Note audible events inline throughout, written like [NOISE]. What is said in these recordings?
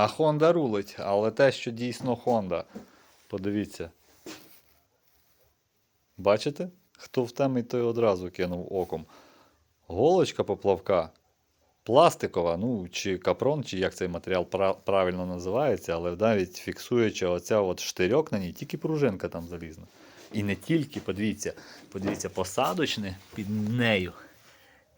А Honda рулить, але те, що дійсно Honda. Подивіться. Бачите? Хто в темі, той одразу кинув оком. Голочка поплавка. Пластикова, ну, чи капрон, чи як цей матеріал правильно називається, але навіть фіксуючи оця от штирьок на ній, тільки пружинка там залізна. І не тільки, подивіться, подивіться, посадочне під нею.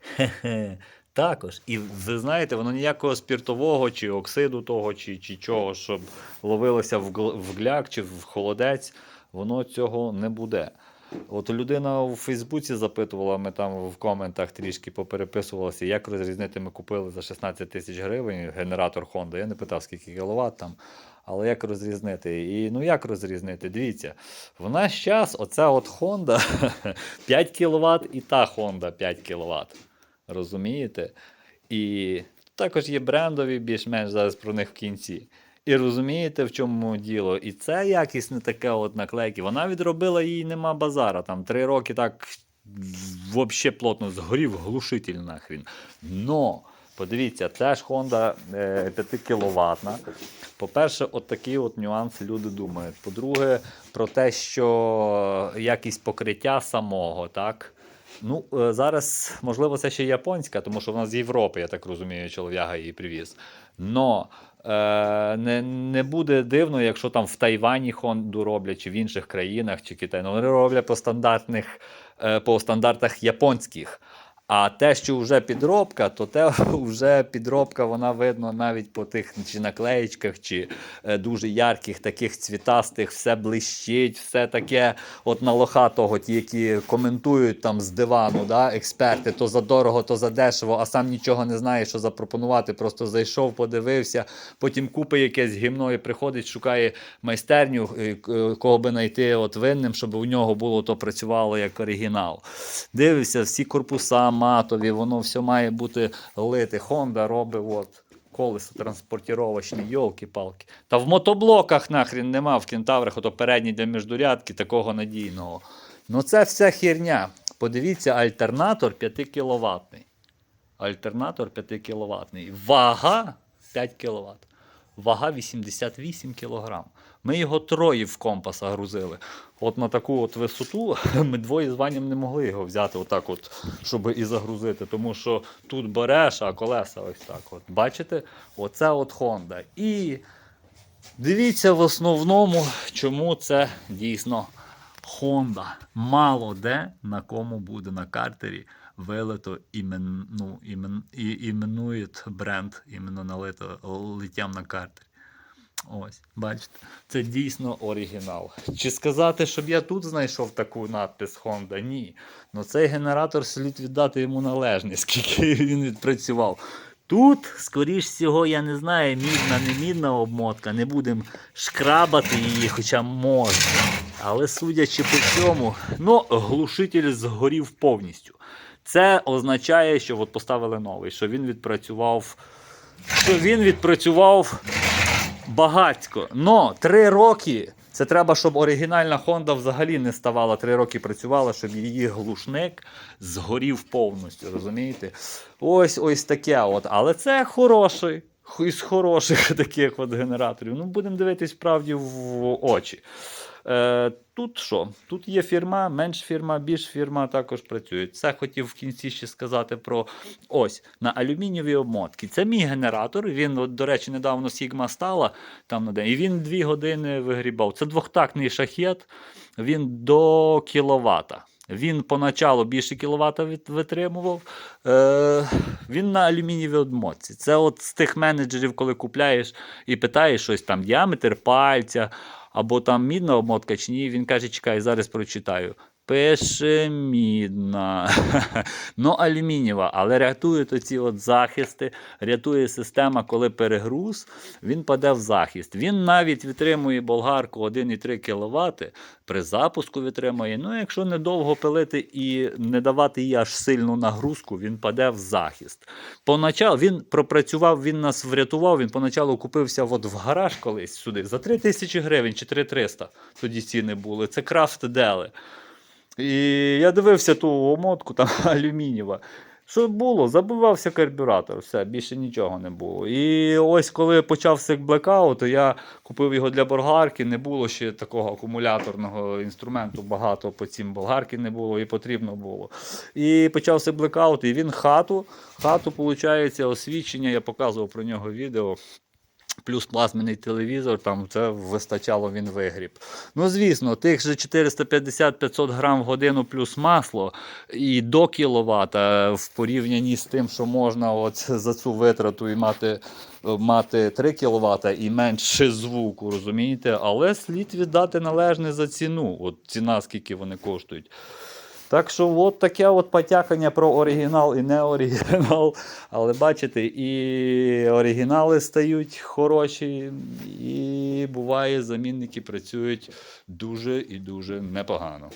Хе-хе. Також. І ви знаєте, воно ніякого спіртового, чи оксиду того, чи, чи чого, щоб ловилося в, гл- в гляк чи в холодець, воно цього не буде. От людина у Фейсбуці запитувала, ми там в коментах трішки попереписувалися, як розрізнити, ми купили за 16 тисяч гривень генератор Honda. Я не питав, скільки кіловат там. Але як розрізнити? І ну як розрізнити? Дивіться, в наш час оця от Honda [LAUGHS] 5 кВт і та Honda 5 кВт. Розумієте? І також є брендові, більш-менш зараз про них в кінці. І розумієте, в чому діло? І це якість не таке от наклейки. Вона відробила їй нема базара. Там три роки так взагалі плотно згорів глушитель нахрін. Но, подивіться, теж Honda е, 5 кВт. По-перше, от такий от нюанс люди думають. По-друге, про те, що якість покриття самого, так. Ну, е, зараз, можливо, це ще японська, тому що вона з Європи, я так розумію, чолов'яга її привіз. Но е, не, не буде дивно, якщо там в Тайвані Хонду роблять, чи в інших країнах, чи Китай. Ну, вони роблять по стандартних, е, по стандартах японських. А те, що вже підробка, то те [LAUGHS] вже підробка, вона видно навіть по тих чи наклеїчках, чи е, дуже ярких, таких цвітастих, все блищить, все таке, от на лоха того, ті, які коментують там з дивану, да, експерти, то за дорого, то за дешево, а сам нічого не знає, що запропонувати. Просто зайшов, подивився, потім купи якесь гімно і приходить, шукає майстерню, е, кого би знайти от винним, щоб у нього було то працювало як оригінал. Дивився, всі корпуса матові, воно все має бути лите. Honda робить от. Колеса транспортіровочні, йолки-палки. Та в мотоблоках нахрін нема в кентаврах, ото передній для міждурядки, такого надійного. Ну це вся херня. Подивіться, альтернатор 5 кВт. Альтернатор 5 кВт. Вага 5 кВт. Вага 88 кг. Ми його троє в компаса грузили. От на таку от висоту [LAUGHS] ми двоє з Ваням не могли його взяти, отак от, щоб і загрузити. Тому що тут береш, а колеса ось так. От. Бачите? Оце от Honda. І дивіться в основному, чому це дійсно Honda. Мало де на кому буде на картері вилито імен, ну, імен, і, іменує бренд, іменно налито литтям на картері. Ось, бачите, це дійсно оригінал. Чи сказати, щоб я тут знайшов таку надпис Honda? Ні. Ну цей генератор слід віддати йому належне, [LAUGHS] скільки він відпрацював. Тут, скоріш всього, я не знаю, мідна, не мідна обмотка, не будемо шкрабати її, хоча можна. Але судячи по цьому, ну, глушитель згорів повністю. Це означає, що от поставили новий, що він відпрацював, що він відпрацював багатько. Но три роки. Це треба, щоб оригінальна Honda взагалі не ставала. Три роки працювала, щоб її глушник згорів повністю. Розумієте? Ось ось таке. от. Але це хороший. Із хороших [LAUGHS] таких от генераторів. Ну, будемо дивитись справді в очі. Е, тут що? Тут є фірма, менш фірма, більш фірма також працюють. Це хотів в кінці ще сказати про ось на алюмінієві обмотки. Це мій генератор. Він, от, до речі, недавно Sigma стала там на день, і він дві години вигрібав. Це двохтактний шахет, він до кіловата. Він поначалу більше кіловата витримував. Е, він на алюмінієвій обмотці. Це от з тих менеджерів, коли купляєш і питаєш щось там, діаметр пальця, або там мідна обмотка чи ні. Він каже, чекай, зараз прочитаю. Пише мідна. [LAUGHS] ну, алюмінієва, але рятують оці от захисти, рятує система, коли перегруз, він паде в захист. Він навіть витримує болгарку 1,3 кВт, при запуску витримує. Ну, якщо недовго пилити і не давати їй аж сильну нагрузку, він паде в захист. Поначалу він пропрацював, він нас врятував. Він поначалу купився от в гараж колись сюди за 3 тисячі гривень чи 3300. Тоді ціни були. Це крафт дели. І я дивився ту омотку, там [LAUGHS] алюмінієва. Що було? Забивався карбюратор, все, більше нічого не було. І ось коли почався блекаут, то я купив його для болгарки, не було ще такого акумуляторного інструменту, багато по цим болгарки не було і потрібно було. І почався блекаут, і він хату, хату, виходить, освічення, я показував про нього відео. Плюс плазменний телевізор, там це вистачало, він вигріб. Ну, звісно, тих же 450-500 грам в годину плюс масло і до кіловата в порівнянні з тим, що можна от за цю витрату і мати, мати 3 кВт і менше звуку, розумієте? Але слід віддати належне за ціну. От ціна, скільки вони коштують. Так що от таке от потякання про оригінал і не оригінал. Але бачите, і оригінали стають хороші, і буває, замінники працюють дуже і дуже непогано.